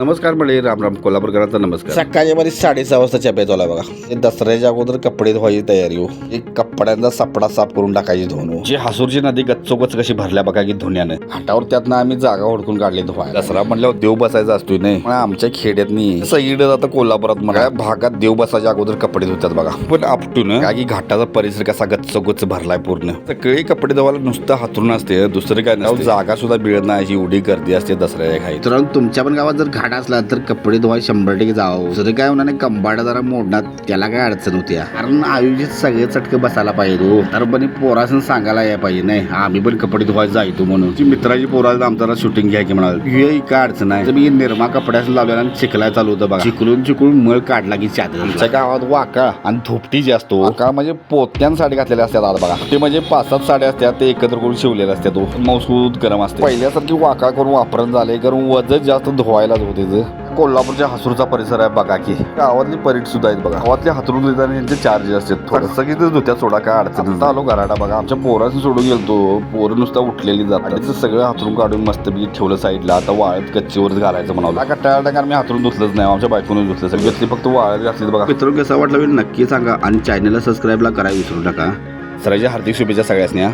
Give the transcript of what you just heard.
नमस्कार म्हणजे राम राम कोल्हापूरकरांचा नमस्कार. सकाळच्या मध्ये साडेसहा वाजता चॅप्या चालू आहे बघा दसऱ्याच्या अगोदर कपडे धुवायची तयारी हो. एक कपड्यांचा सपडा साफ करून टाकायची धुवून हो. जी हासूरची नदी गच्चोगच कशी भरल्या बघा की धुण्यानं. घाटावर त्यातनं आम्ही जागा हुडकून काढली धुवाय दसरा म्हणल्यावर देव बसायचा असतोय नाही. पण आमच्या खेड्यातनी सगळीकडे आता कोल्हापुरात म्हणा. भागात देव बसायच्या अगोदर कपडे धुतात बघा. पण आपटून काय की घाटाचा परिसर कसा गच्चोगच भरलाय पूर्ण. सगळी कपडे धुवायला नुसतं हातरून असते दुसरं काय जागा सुद्धा मिळत नाही. अशी एवढी गर्दी असते दसऱ्या खाई तर तुमच्या पण गावात जर घाट असला तर कपडे धुवाय शंभर टक्के जावं. जरी काय होणार नाही जरा मोडणार त्याला काय अडचण होती कारण आयुष्यात सगळे चटकं बसायला पाहिजे हो. तर पण पोरासन सांगायला या पाहिजे नाही आम्ही पण कपडे धुवायला जायचो म्हणून. मित्राची पोराला आमचा शूटिंग घ्या की म्हणाल. हे काय अडचण नाही तर मी निरमा कपड्यास लावल्याला आणि चिखलाय चालू होतं बघा. चिकलून चिकलून मळ काढला की चादर आमच्या गावात वाकाळ आणि धोपटी जी असतो वाकाळ म्हणजे पोत्यान साडी घातलेल्या असतात आज बघा. ते म्हणजे पाच सात साड्या असतात ते एकत्र करून शिवलेल्या असतात हो. तो मौसूद गरम असते. पहिल्यासारखी वाकाळ करून वापरण झाले कारण वजन जास्त धुवायलाच होते त्याचं. कोल्हापूरच्या हसूरचा परिसर आहे बघा की. गावातली परीट सुद्धा आहेत बघा. गावातले हातरून देताना यांचे चार्जेस असतात. थोडंसं की ते धुत्यात सोडा काय अडचण. आलो घराडा बघा. आमच्या पोराचं सोडून गेलतो. पोरं नुसता उठलेली जातात. आणि ते सगळं हातरून काढून मस्त ठेवलं साईडला आता वाळत गच्चीवरच घालायचं म्हणावं का टाळा कारण मी हातरून धुतलंच नाही. आमच्या बायकोने धुतलं. सगळं घेतली फक्त वाळत घातली बघा. मित्रांनो कसा वाटला नक्की सांगा. आणि चॅनलला सबस्क्राईबला करायला विसरू नका. सरांच्या हार्दिक शुभेच्छा सगळ्यांनी हा.